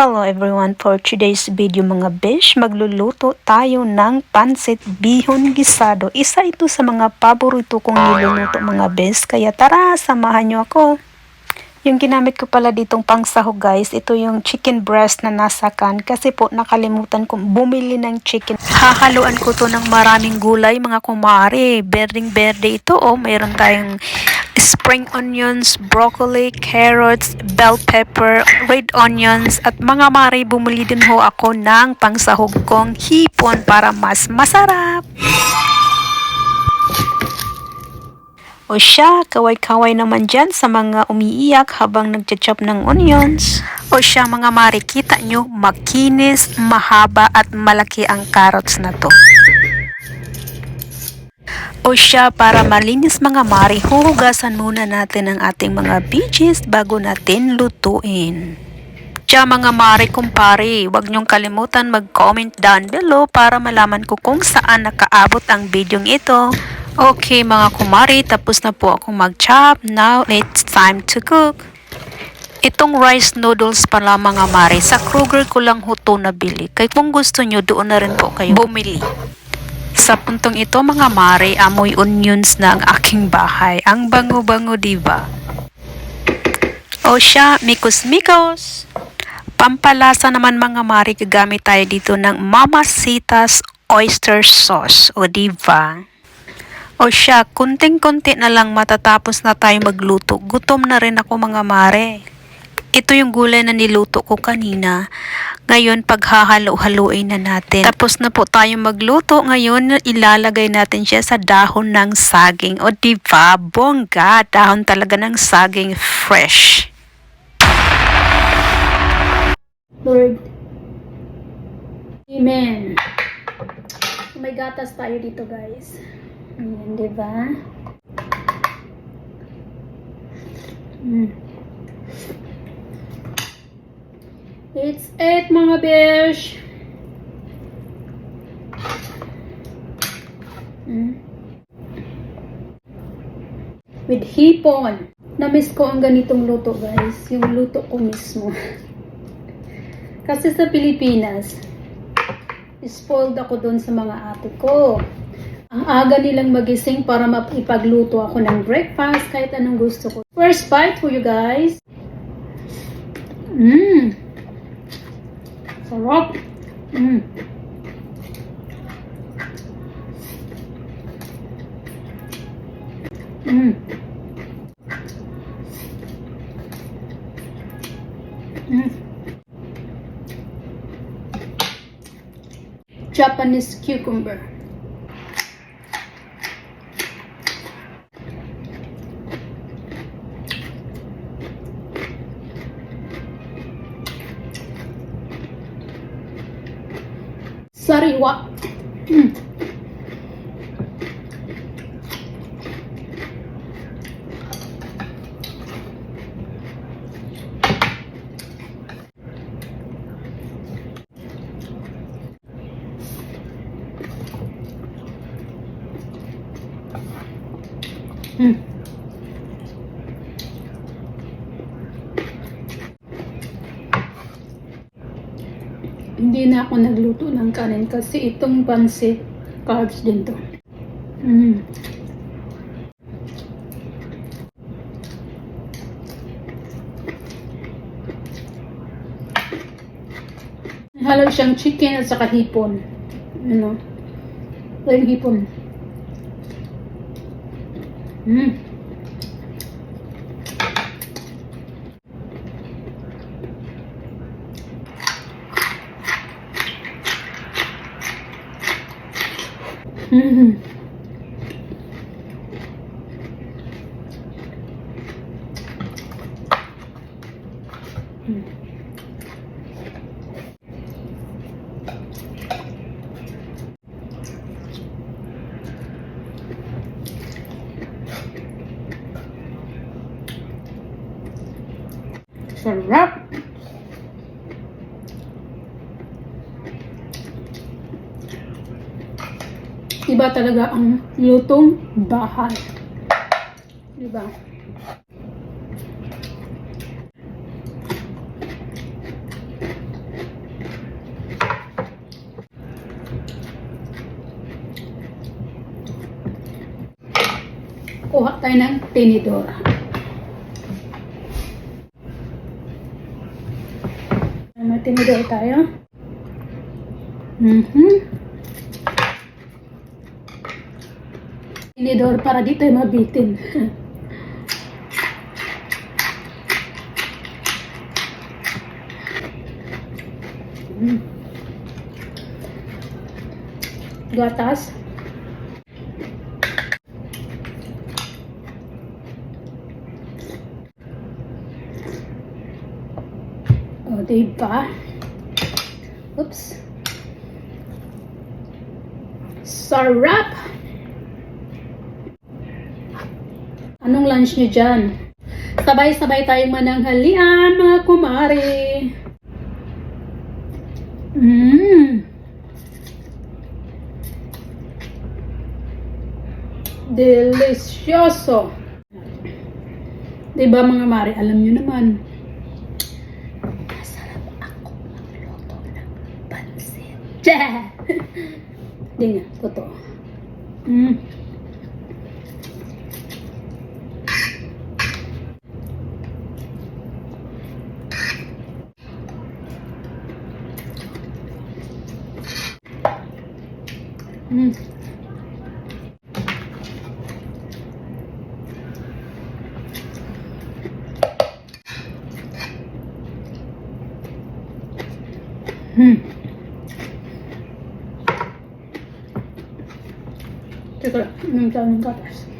Hello everyone, for today's video mga besh, magluluto tayo ng pansit bihon gisado. Isa ito sa mga paborito kong niluluto mga besh, kaya tara, samahan nyo ako. Yung ginamit ko pala ditong pangsahog guys, ito yung chicken breast na nasa can kasi po nakalimutan kong bumili ng chicken. Hahaluan ko to ng maraming gulay mga kumare. Berding berde ito oh, mayroon tayong spring onions, broccoli, carrots, bell pepper, red onions, at mga mare bumili din ho ako ng pangsahog kong hipon para mas masarap. O siya, kaway-kaway naman dyan sa mga umiiyak habang nagcha-chop ng onions. O siya mga mare, kita nyo, makinis, mahaba at malaki ang carrots na to. O siya, para malinis mga mare, huhugasan muna natin ang ating mga veggies bago natin lutuin. Siya mga mare kumpare, huwag niyong kalimutan mag-comment down below para malaman ko kung saan nakaabot ang bidyong ito. Okay mga kumari, tapos na po akong mag-chop. Now, it's time to cook. Itong rice noodles pala mga mare, sa Kroger ko lang huto nabili. Kaya kung gusto nyo, doon na rin po kayo bumili. Sa puntong ito mga mare, amoy onions na ang aking bahay. Ang bango-bango diba? O siya, mikos-mikos. Pampalasa naman mga mare, gagamit tayo dito ng Mamacita's Oyster Sauce. O diba? O siya, kunting-kunti na lang matatapos na tayo magluto. Gutom na rin ako mga mare. Ito yung gulay na niluto ko kanina. Ngayon, paghahalo-haluin na natin. Tapos na po tayo magluto. Ngayon, ilalagay natin siya sa dahon ng saging. O diba, bongga, dahon talaga ng saging fresh. Lord. Amen. May gatas tayo dito, guys. Ayan, di ba? Mm. It's it, mga besh. Mm. With hipon. Na-miss ko ang ganitong luto, guys. Yung luto ko mismo. Kasi sa Pilipinas, spoiled ako doon sa mga ate ko. Ang aga nilang magising para maipagluto ako ng breakfast kahit anong gusto ko. First bite for you guys. Mmm. Sarap. Mmm. Mmm. Mmm. Japanese cucumber. Sariwa. Mm. Mm. Hindi na ako nagluto ng kanin kasi itong pansit carbs din to. Mm. Halo siyang chicken at saka hipon. Ano? Ito yung hipon. Mm. Mhm. Mm. Sarap! iba talaga ang lutong bahay. Diba? Kuha tayo ng tinidora. May tinidor tayo. Mm-hmm. Tinidor para dito ay mabitin. Mm. Gatas. O, diba? Oops. Sarap! Anong lunch niyo dyan? Sabay-sabay tayong mananghalian, mga kumare. Mmm. Delicioso. Diba mga mare, alam nyo naman. Masarap ako magluto ng pansit. Tsa! Di nga, totoo. Mm. Mm. Hmm. Teka lang, anong tawag ng gatas?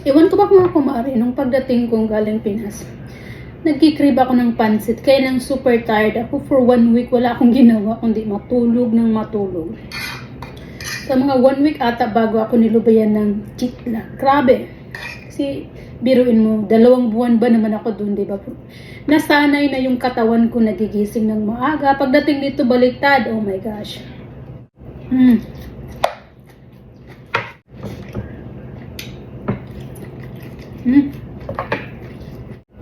Iwan ko ba mga kumari, nung pagdating kong galing Pinas, nagkikrib ako ng pansit, kaya nang super tired ako. For one week, wala akong ginawa, kundi matulog ng matulog. Sa mga one week ata bago ako nilubayan ng chitla. Grabe. Kasi, biruin mo, dalawang buwan ba naman ako doon, di ba? Nasanay na yung katawan ko nagigising ng maaga. Pagdating dito baliktad, oh my gosh. Hmm. Hmm.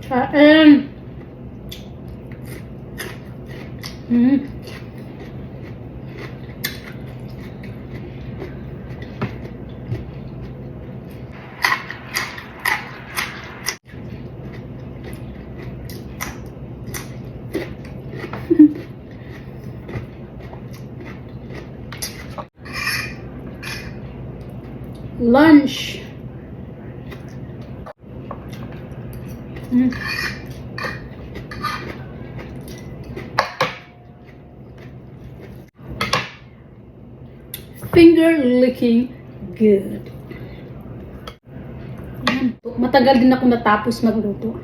Kain. Hmm. Lunch. Finger licking good. Matagal din ako natapos magluto.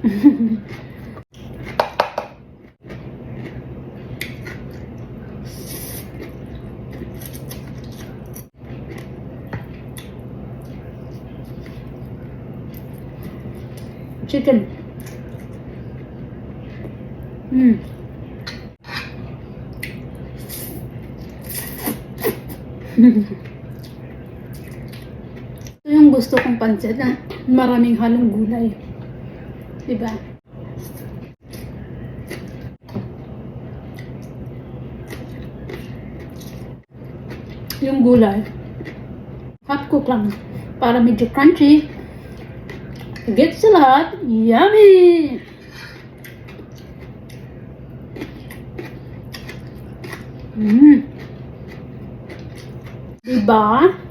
Chicken. Mm. Ito yung gusto kong pancit na maraming halong gulay. Diba? Yung gulay, hot cook lang para medyo crunchy. Gets sa lahat. Yummy! Mm. Diba? Eh?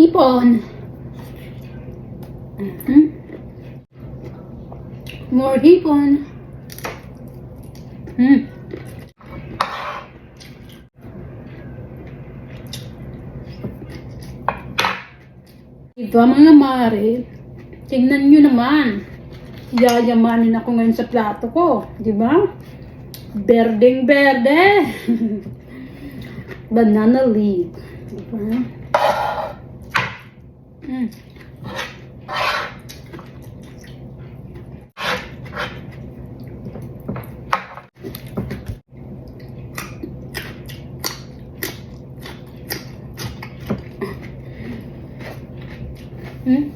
Hipon. Mhm. More hipon. Hmm. Diba mga mare, tingnan nyo naman. Yayamanin ako ngayon sa plato ko. Di ba? Berdeng berde. Banana leaf. Di ba? Mm. Hmm?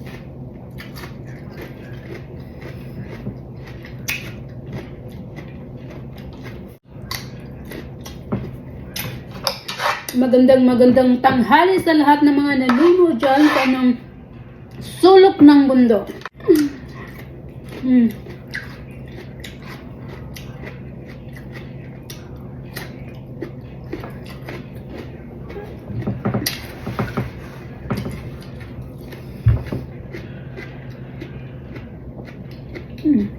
Magandang magandang tanghali sa lahat ng mga nalimo dyan sa sulok ng mundo. Hmm. Hmm.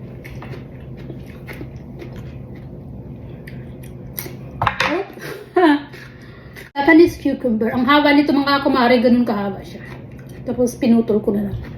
Oh. Japanese cucumber. Ang haba nito mga kumare, ganun kahaba siya. Tapos pinutol ko na lang.